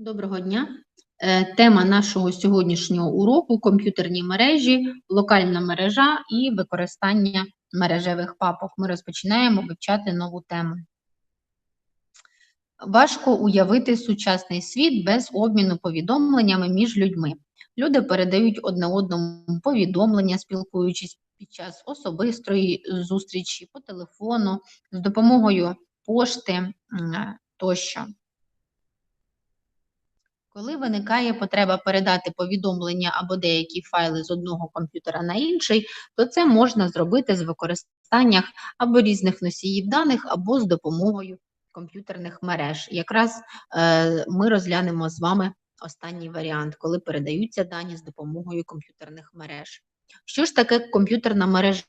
Доброго дня. Е, Тема нашого сьогоднішнього уроку комп'ютерні мережі, локальна мережа і використання мережевих папок. Ми розпочинаємо вивчати нову тему. Важко уявити сучасний світ без обміну повідомленнями між людьми. Люди передають одне одному повідомлення, спілкуючись під час особистої зустрічі по телефону, з допомогою пошти тощо. Коли виникає потреба передати повідомлення або деякі файли з одного комп'ютера на інший, то це можна зробити з використанням або різних носіїв даних, або з допомогою комп'ютерних мереж. Якраз е, ми розглянемо з вами останній варіант, коли передаються дані з допомогою комп'ютерних мереж. Що ж таке комп'ютерна мережа?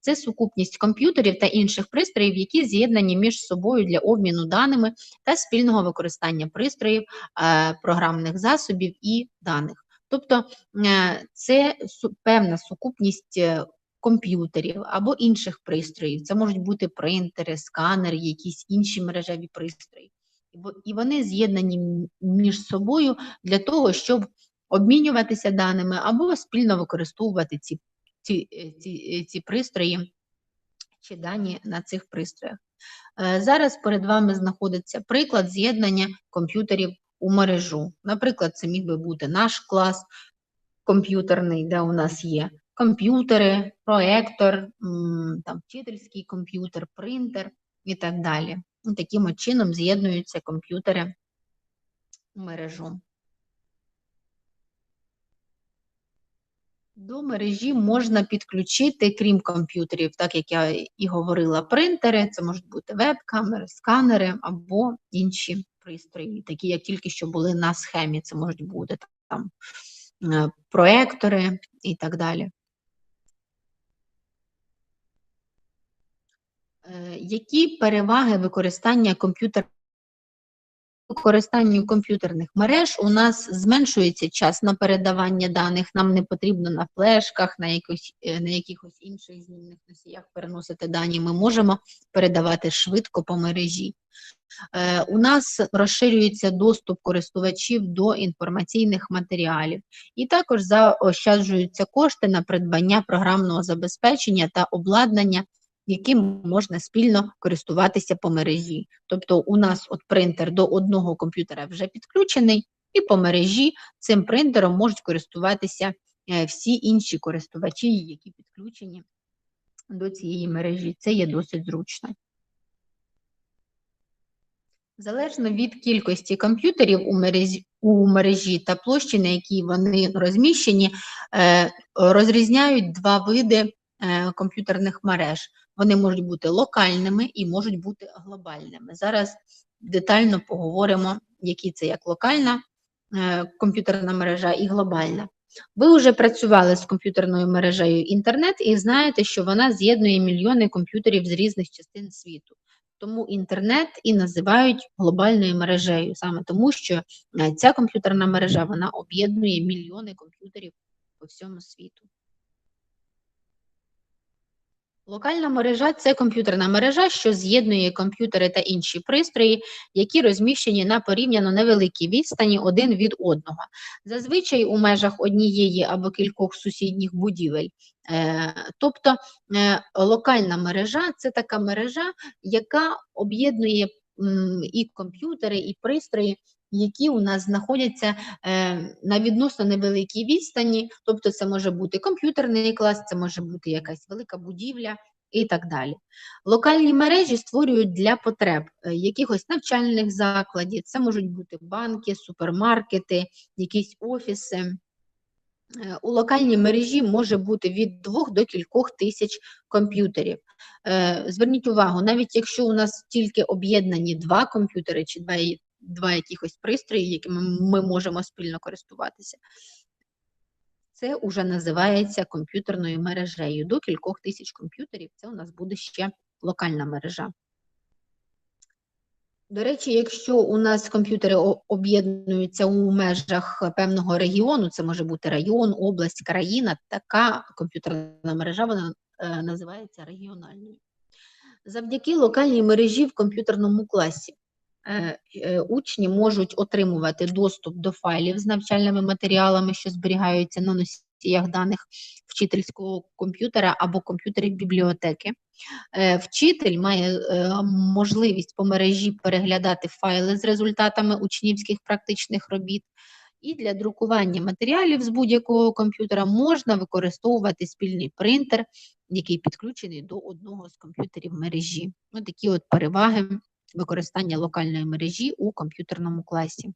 Це сукупність комп'ютерів та інших пристроїв, які з'єднані між собою для обміну даними та спільного використання пристроїв, е, програмних засобів і даних. Тобто е, це певна сукупність е, комп'ютерів або інших пристроїв. Це можуть бути принтери, сканери, якісь інші мережеві пристрої. І вони з'єднані між собою для того, щоб обмінюватися даними або спільно використовувати ці, ці, е, ці, е, ці пристрої чи дані на цих пристроях. Е, Зараз перед вами знаходиться приклад з'єднання комп'ютерів у мережу. Наприклад, це міг би бути наш клас комп'ютерний, де у нас є комп'ютери, проектор, там, вчительський комп'ютер, принтер і так далі. І таким чином з'єднуються комп'ютери у мережу. До мережі можна підключити, крім комп'ютерів, так як я і говорила, принтери, це можуть бути веб-камери, сканери або інші пристрої, такі, як тільки що були на схемі, це можуть бути там е, проектори і так далі. Е, Які переваги використання комп'ютер використанню комп'ютерних мереж у нас зменшується час на передавання даних. Нам не потрібно на флешках, на якось е, на якихось інших знімних носіях переносити дані. Ми можемо передавати швидко по мережі. Е, У нас розширюється доступ користувачів до інформаційних матеріалів, і також заощаджуються кошти на придбання програмного забезпечення та обладнання, яким можна спільно користуватися по мережі. Тобто у нас от принтер до одного комп'ютера вже підключений, і по мережі цим принтером можуть користуватися е, всі інші користувачі, які підключені до цієї мережі. Це є досить зручно. Залежно від кількості комп'ютерів у мережі, у мережі та площі, на якій вони розміщені, е, розрізняють два види е, комп'ютерних мереж. Вони можуть бути локальними і можуть бути глобальними. Зараз детально поговоримо, які це як локальна е, комп'ютерна мережа і глобальна. Ви вже працювали з комп'ютерною мережею інтернет і знаєте, що вона з'єднує мільйони комп'ютерів з різних частин світу. Тому інтернет і називають глобальною мережею, саме тому, що е, ця комп'ютерна мережа вона об'єднує мільйони комп'ютерів по всьому світу. Локальна мережа це комп'ютерна мережа, що з'єднує комп'ютери та інші пристрої, які розміщені на порівняно невеликій відстані один від одного. Зазвичай у межах однієї або кількох сусідніх будівель. Е, Тобто е, локальна мережа це така мережа, яка об'єднує і комп'ютери, і пристрої, які у нас знаходяться е, на відносно невеликій відстані, тобто це може бути комп'ютерний клас, це може бути якась велика будівля і так далі. Локальні мережі створюють для потреб е, якихось навчальних закладів, це можуть бути банки, супермаркети, якісь офіси. Е, У локальній мережі може бути від двох до кількох тисяч комп'ютерів. Зверніть увагу, навіть якщо у нас тільки об'єднані два комп'ютери чи два, якихось пристрої, якими ми можемо спільно користуватися, це вже називається комп'ютерною мережею. До кількох тисяч комп'ютерів це у нас буде ще локальна мережа. До речі, якщо у нас комп'ютери об'єднуються у межах певного регіону, це може бути район, область, країна, така комп'ютерна мережа вона е, називається регіональною. Завдяки локальній мережі в комп'ютерному класі учні можуть отримувати доступ до файлів з навчальними матеріалами, що зберігаються на носіях даних вчительського комп'ютера або комп'ютерів бібліотеки. Е, Вчитель має е, можливість по мережі переглядати файли з результатами учнівських практичних робіт. І для друкування матеріалів з будь-якого комп'ютера можна використовувати спільний принтер, який підключений до одного з комп'ютерів мережі. Ось такі от переваги використання локальної мережі у комп'ютерному класі.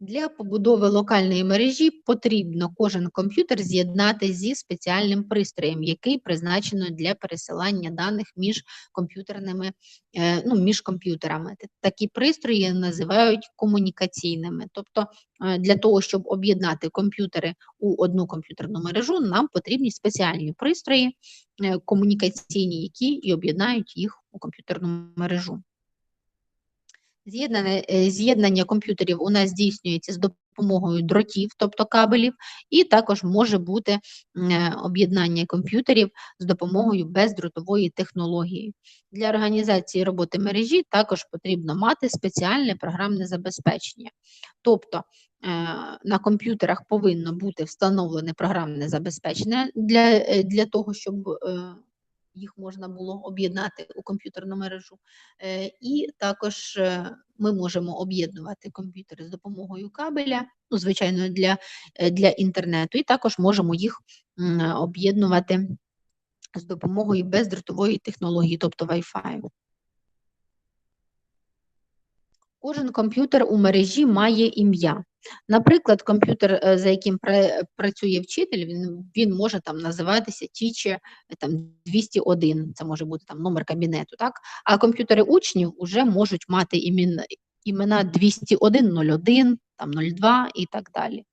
Для побудови локальної мережі потрібно кожен комп'ютер з'єднати зі спеціальним пристроєм, який призначено для пересилання даних між комп'ютерними, е, ну, між комп'ютерами. Такі пристрої називають комунікаційними. Тобто е, для того, щоб об'єднати комп'ютери у одну комп'ютерну мережу, нам потрібні спеціальні пристрої е, комунікаційні, які і об'єднають їх у комп'ютерну мережу. Е, З'єднання комп'ютерів у нас здійснюється з допомогою дротів, тобто кабелів, і також може бути е, об'єднання комп'ютерів з допомогою бездротової технології. Для організації роботи мережі також потрібно мати спеціальне програмне забезпечення. Тобто е, на комп'ютерах повинно бути встановлене програмне забезпечення для, для того, щоб їх можна було об'єднати у комп'ютерну мережу. Е, І також е, ми можемо об'єднувати комп'ютери з допомогою кабеля, ну, звичайно, для, е, для інтернету, і також можемо їх об'єднувати з допомогою бездротової технології, тобто Wi-Fi. Кожен комп'ютер у мережі має ім'я. Наприклад, комп'ютер, е, за яким працює вчитель, він, він може там називатися там 201, це може бути там номер кабінету, так? А комп'ютери учнів вже можуть мати імена, імена 201, 01, там 02 і так далі.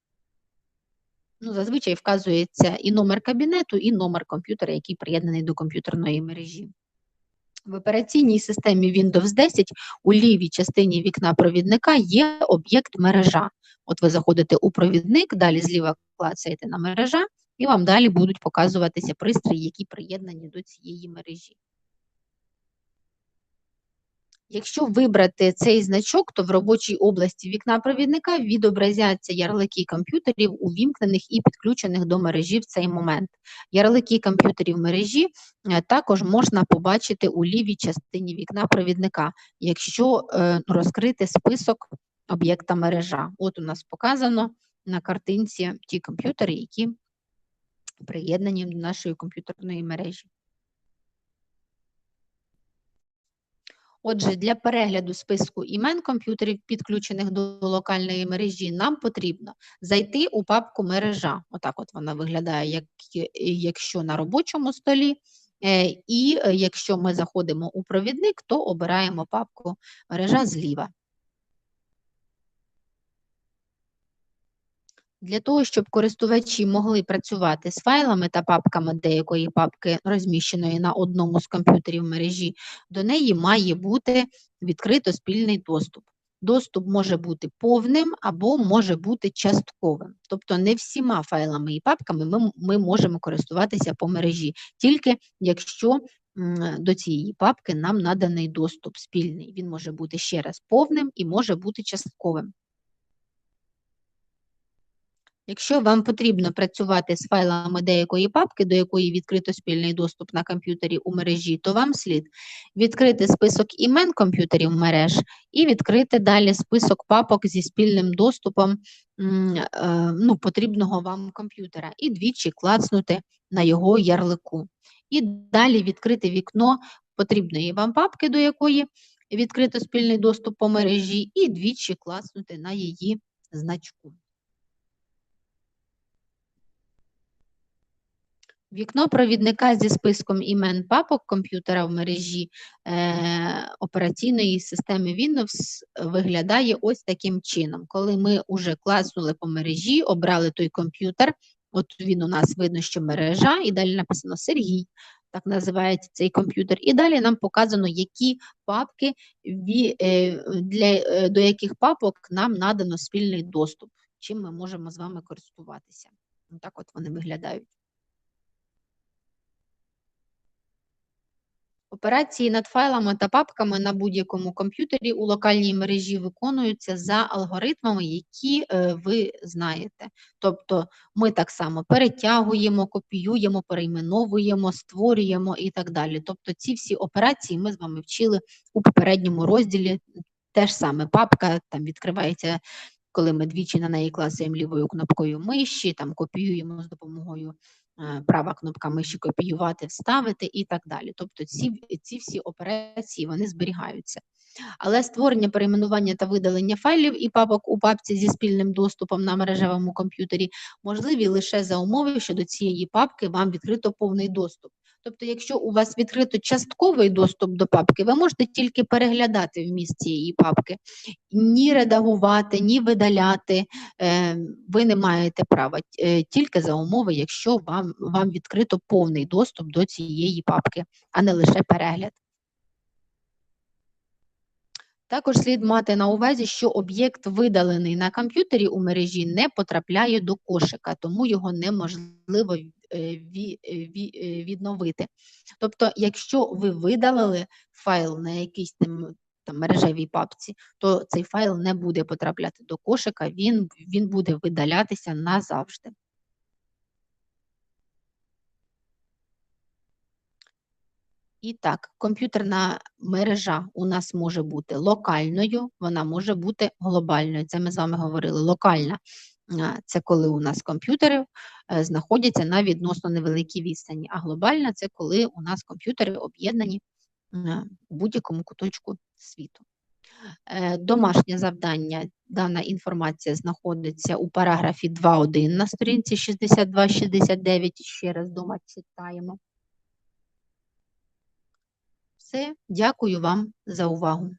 Ну, зазвичай вказується і номер кабінету, і номер комп'ютера, який приєднаний до комп'ютерної мережі. В операційній системі Windows 10 у лівій частині вікна провідника є об'єкт мережа. От ви заходите у провідник, далі зліва клацаєте на мережа, і вам далі будуть показуватися пристрої, які приєднані до цієї мережі. Якщо вибрати цей значок, то в робочій області вікна провідника відобразяться ярлики комп'ютерів, увімкнених і підключених до мережі в цей момент. Ярлики комп'ютерів мережі е, також можна побачити у лівій частині вікна провідника, якщо е, розкрити список об'єкта мережа. От у нас показано на картинці ті комп'ютери, які приєднані до нашої комп'ютерної мережі. Отже, для перегляду списку імен комп'ютерів, підключених до локальної мережі, нам потрібно зайти у папку мережа. Отак от вона виглядає, як, якщо на робочому столі. Е, І е, якщо ми заходимо у провідник, то обираємо папку мережа зліва. Для того, щоб користувачі могли працювати з файлами та папками деякої папки, розміщеної на одному з комп'ютерів мережі, до неї має бути відкрито спільний доступ. Доступ може бути повним або може бути частковим. Тобто не всіма файлами і папками ми, ми можемо користуватися по мережі, тільки якщо до цієї папки нам наданий доступ спільний. Він може бути ще раз повним і може бути частковим. Якщо вам потрібно працювати з файлами деякої папки, до якої відкрито спільний доступ на комп'ютері у мережі, то вам слід відкрити список імен комп'ютерів мереж і відкрити далі список папок зі спільним доступом е, ну, потрібного вам комп'ютера і двічі клацнути на його ярлику. І далі відкрити вікно потрібної вам папки, до якої відкрито спільний доступ по мережі, і двічі клацнути на її значку. Вікно провідника зі списком імен папок комп'ютера в мережі е, операційної системи Windows виглядає ось таким чином. Коли ми вже класнули по мережі, обрали той комп'ютер, от він у нас видно, що мережа, і далі написано Сергій, так називається цей комп'ютер. І далі нам показано, які папки, е, для, е, до яких папок нам надано спільний доступ, чим ми можемо з вами користуватися. Так от вони виглядають. Операції над файлами та папками на будь-якому комп'ютері у локальній мережі виконуються за алгоритмами, які е, ви знаєте. Тобто ми так само перетягуємо, копіюємо, перейменовуємо, створюємо і так далі. Тобто ці всі операції ми з вами вчили у попередньому розділі. Те ж саме папка там відкривається, коли ми двічі на неї клацаємо лівою кнопкою миші, там копіюємо з допомогою права кнопка миші копіювати, вставити і так далі. Тобто ці, ці всі операції вони зберігаються. Але створення, перейменування та видалення файлів і папок у папці зі спільним доступом на мережевому комп'ютері можливі лише за умови, що до цієї папки вам відкрито повний доступ. Тобто, якщо у вас відкрито частковий доступ до папки, ви можете тільки переглядати вміст цієї папки, ні редагувати, ні видаляти. е, Ви не маєте права е, тільки за умови, якщо вам, вам відкрито повний доступ до цієї папки, а не лише перегляд. Також слід мати на увазі, що об'єкт, видалений на комп'ютері у мережі, не потрапляє до кошика, тому його неможливо відновити. Тобто, якщо ви видалили файл на якійсь там, там мережевій папці, то цей файл не буде потрапляти до кошика, він, він буде видалятися назавжди. І так, комп'ютерна мережа у нас може бути локальною, вона може бути глобальною. Це ми з вами говорили. Локальна це коли у нас комп'ютери е, знаходяться на відносно невеликій відстані, а глобальна це коли у нас комп'ютери об'єднані е, у будь-якому куточку світу. Е, Домашнє завдання. Дана інформація знаходиться у параграфі 2.1 на сторінці 62-69. Ще раз дома читаємо. Все, дякую вам за увагу.